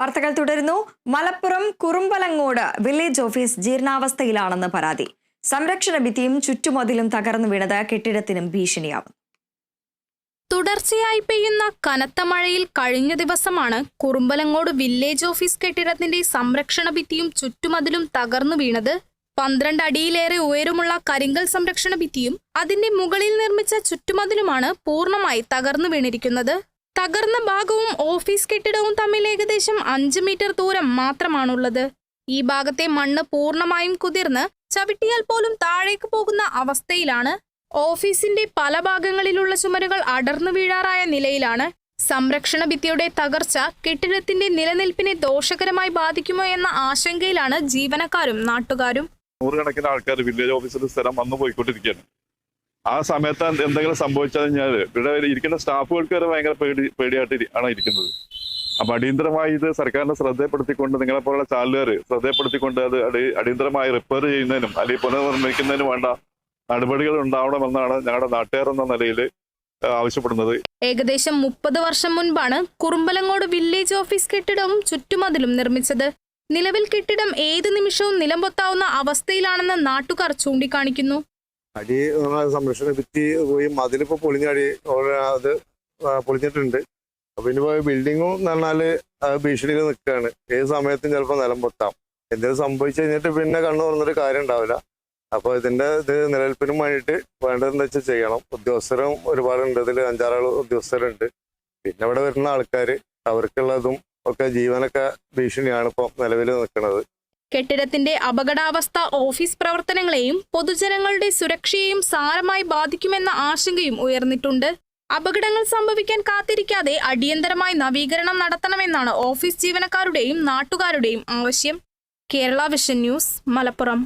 വാർത്തകൾ തുടരുന്നു. Malappuram Kurumbalangode village office ജീർണാവസ്ഥയിലാണെന്ന് പരാതി. സംരക്ഷണ ഭിത്തിയും ചുറ്റുമതിലും തകർന്നു വീണത് കെട്ടിടത്തിനും ഭീഷണിയാവും. തുടർച്ചയായി പെയ്യുന്ന കനത്ത മഴയിൽ കഴിഞ്ഞ ദിവസമാണ് കുറുമ്പലങ്ങോട് വില്ലേജ് ഓഫീസ് കെട്ടിടത്തിന്റെ സംരക്ഷണ ഭിത്തിയും ചുറ്റുമതിലും തകർന്നു വീണത്. പന്ത്രണ്ട് അടിയിലേറെ ഉയരമുള്ള കരിങ്കൽ സംരക്ഷണ ഭിത്തിയും അതിന്റെ മുകളിൽ നിർമ്മിച്ച ചുറ്റുമതിലുമാണ് പൂർണമായി തകർന്നു വീണിരിക്കുന്നത്. തകർന്ന ഭാഗവും ഓഫീസ് കെട്ടിടവും തമ്മിൽ ഏകദേശം അഞ്ച് മീറ്റർ ദൂരം മാത്രമാണുള്ളത്. ഈ ഭാഗത്തെ മണ്ണ് പൂർണമായും കുതിർന്ന് ചവിട്ടിയാൽ പോലും താഴേക്ക് പോകുന്ന അവസ്ഥയിലാണ്. ഓഫീസിന്റെ പല ഭാഗങ്ങളിലുള്ള ചുമരുകൾ അടർന്നു വീഴാറായ നിലയിലാണ്. സംരക്ഷണ ഭിത്തിയുടെ തകർച്ച കെട്ടിടത്തിന്റെ നിലനിൽപ്പിനെ ദോഷകരമായി ബാധിക്കുമോ എന്ന ആശങ്കയിലാണ് ജീവനക്കാരും നാട്ടുകാരും. നൂറുകണക്കിന് ആൾക്കാർ വില്ലേജ് ഓഫീസിന്റെ സ്ഥലം വന്നു പോയിക്കൊണ്ടിരിക്കുകയാണ് ആ സമയത്ത് എന്തെങ്കിലും സംഭവിച്ചാൽ കഴിഞ്ഞാൽ ഇവിടെ ഇരിക്കുന്ന സ്റ്റാഫുകൾക്ക് വരെ ഭയങ്കര പേടി പേടിയായിട്ട് ആണ് ഇരിക്കുന്നത്. അപ്പൊ അടിയന്തരമായി ഇത് സർക്കാരിനെ ശ്രദ്ധപ്പെടുത്തിക്കൊണ്ട് നിങ്ങളെ പോലുള്ള ചാലുകാര് ശ്രദ്ധപ്പെടുത്തിക്കൊണ്ട് അത് അടി- അടിയന്തരമായി റിപ്പയർ ചെയ്യുന്നതിനും അല്ലെങ്കിൽ പുനർനിർമ്മിക്കുന്നതിനും വേണ്ട നടപടികൾ ഉണ്ടാവണമെന്നാണ് ഞങ്ങളുടെ നാട്ടുകാർ എന്ന നിലയിൽ ആവശ്യപ്പെടുന്നത്. ഏകദേശം മുപ്പത് വർഷം മുൻപാണ് കുറുമ്പലങ്ങോട് വില്ലേജ് ഓഫീസ് കെട്ടിടവും ചുറ്റുമതിലും നിർമ്മിച്ചത്. നിലവിൽ കെട്ടിടം ഏത് നിമിഷവും നിലംപൊത്താവുന്ന അവസ്ഥയിലാണെന്ന് നാട്ടുകാർ ചൂണ്ടിക്കാണിക്കുന്നു. അടി സംരക്ഷണ ഭിത്തി പോയി മതിലിപ്പോ പൊളിഞ്ഞടി അത് പൊളിഞ്ഞിട്ടുണ്ട്. അപ്പൊ ഇനിയിപ്പോ ബിൽഡിങ്ങും എന്ന് പറഞ്ഞാൽ ഭീഷണിയിൽ നിൽക്കുകയാണ്. ഏത് സമയത്തും ചിലപ്പോൾ നിലം പൊത്താം എന്തെങ്കിലും സംഭവിച്ചു കഴിഞ്ഞിട്ട് പിന്നെ കണ്ണു തുറന്നിട്ട് കാര്യം ഉണ്ടാവില്ല. അപ്പൊ ഇതിന്റെ ഇത് നിലനിൽപ്പിനും വേണ്ടിയിട്ട് വേണ്ടതെന്ന് വെച്ചാൽ ചെയ്യണം. ഉദ്യോഗസ്ഥരും ഒരുപാടുണ്ട്. ഇതിൽ അഞ്ചാറാൾ ഉദ്യോഗസ്ഥരുണ്ട്. പിന്നെ ഇവിടെ വരുന്ന ആൾക്കാർ അവർക്കുള്ളതും ഒക്കെ ജീവനൊക്കെ ഭീഷണിയാണ് ഇപ്പം നിലവിൽ നിൽക്കുന്നത്. കെട്ടിടത്തിന്റെ അപകടാവസ്ഥ ഓഫീസ് പ്രവർത്തനങ്ങളെയും പൊതുജനങ്ങളുടെ സുരക്ഷയെയും സാരമായി ബാധിക്കുമെന്ന ആശങ്കയും ഉയർന്നിട്ടുണ്ട്. അപകടങ്ങൾ സംഭവിക്കാൻ കാത്തിരിക്കാതെ അടിയന്തരമായി നവീകരണം നടത്തണമെന്നാണ് ഓഫീസ് ജീവനക്കാരുടെയും നാട്ടുകാരുടെയും ആവശ്യം. Kerala vision news Malappuram.